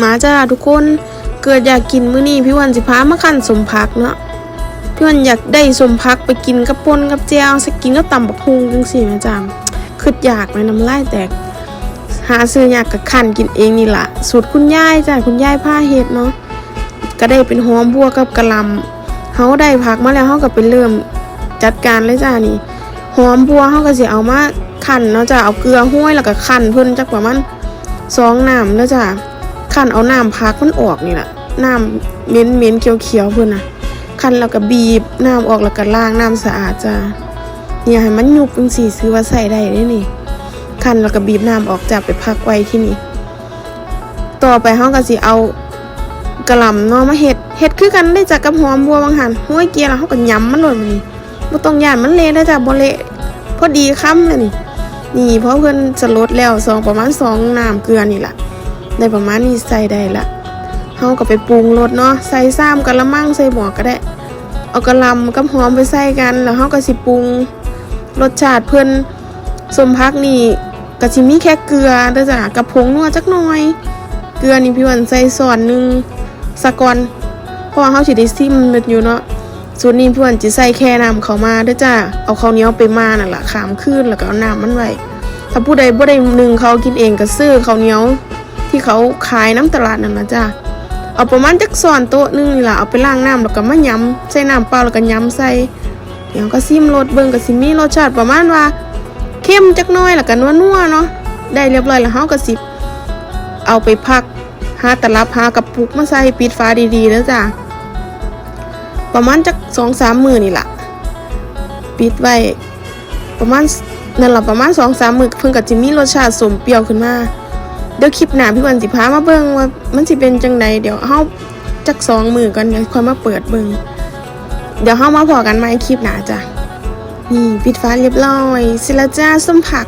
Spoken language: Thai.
มาจ้าทุกคนเกิดอยากกินมื้อนี้พี่วันสิพามาคั่นสมพักเนาะพี่วันอยากได้สมพักไปกินกับปนกับแจ่วสักกินกับตำบักฮุงจังซี่แม่จ้าคืออยากไหมน้ำลายแตก หาซื้อยากกับคั่นกินเองนี่ละสูตรคุณยายจ้าคุณยายผ้าเฮ็ดเนาะก็ได้เป็นหอมบัวกับกระลำเฮาได้ผักมาแล้วเฮาก็ไปเริ่มจัดการเลยจ้านี่หอมบัวเฮาก็สิเอามาคั่นเนาะจ้าเอาเกลือห้วยแล้วก็คั่นเพิ่นจักประมาณสองน้ำเนาะจ้า คันเอาน้ำพักมันออกนี่แหละน้ำเม็นเม็นเขียวๆเพื่อนนะคันแล้วก็บีบน้ำออกแล้วก็ล้างน้ำสะอาดจ้าเนี่ยให้มันยุบจังสีซื้อว่าใส่ได้ด้นี่คันแล้วก็บีบน้ำออกจากไปพักไว้ที่นี่ ต่อไปเฮาก็สิเอากระหล่ำนาะมาเฮ็ดเฮ็ดคือกันได้จากกับหอมบัวบางหันห้วยเกียร์แล้วเฮาก็ยำมันโลดมันนี่บ่ต้องย่านมันเละได้จ้ะบ่เละพอดีคำเลยนี่นี่เพราะเพิ่นจะลดแล้วสองประมาณสองน้ำเกลือนี่แหละ ได้ประมาณนี้ใส่ได้ละเฮาก็ไปปรุงรสเนาะใส่ซ้ำกะละมังใส่หมอก็ได้ เอากะลำกับหอมไปใส่กัน แล้วเฮาก็สิปรุงรสชาติเพิ่นสมพักนี่ก็สิมีแค่เกลือเด้อจ้ะกับผงนัวจักหน่อย เกลือนี่พี่วันใส่ส่วนหนึ่งสะก่อนเพราะว่าเฮาสิได้ซิมนึกอยู่เนาะส่วนนี้พี่วันสิใส่แค่น้ำเขามาเด้อจ้ะเอาข้าวเหนียวไปมานั่นล่ะขามขึ้นแล้วก็เอาน้ำมันไว้ถ้าผู้ใดบ่ได้นึ่งเขากินเองก็ซื้อข้าวเหนียว ที่เขาขายน้ำตลาดนั่นนะจ้าเอาประมาณจักซอนโต๊ะนึงนี่ล่ะเอาไปล้างน้ำแล้วก็มาย้ำใส่น้ำเปล่าแล้วก็ย้ำใส่เดี๋ยวก็ซิมรสเบิ่งก็สิมีรสชาติประมาณว่าเข้มจักน้อยแล้วก็นัวๆเนาะได้เรียบร้อยแล้วเฮาก็สิเอาไปพักหาตลับหากระปุกมาใส่ปิดฝาดีๆแล้วจ้าประมาณจักสองสามมือนี่ล่ะปิดไว้ประมาณนั่นแหละประมาณสองสามมือเพิ่งก็จะมีรสชาติสมเปรี้ยวขึ้นมา ดี๋ยวคลิปหน้าพี่วันสิพามาเบิ่งว่ามันสิเป็นจังใดเดี๋ยวเฮาจักสองมือกันเดี๋ยวค่อยมาเปิดเบิ่งเดี๋ยวเฮามาพอกันใหม่คลิปหน้าจ้ะนี่ปิดฟ้าเรียบร้อยสิละจ้าส้มผัก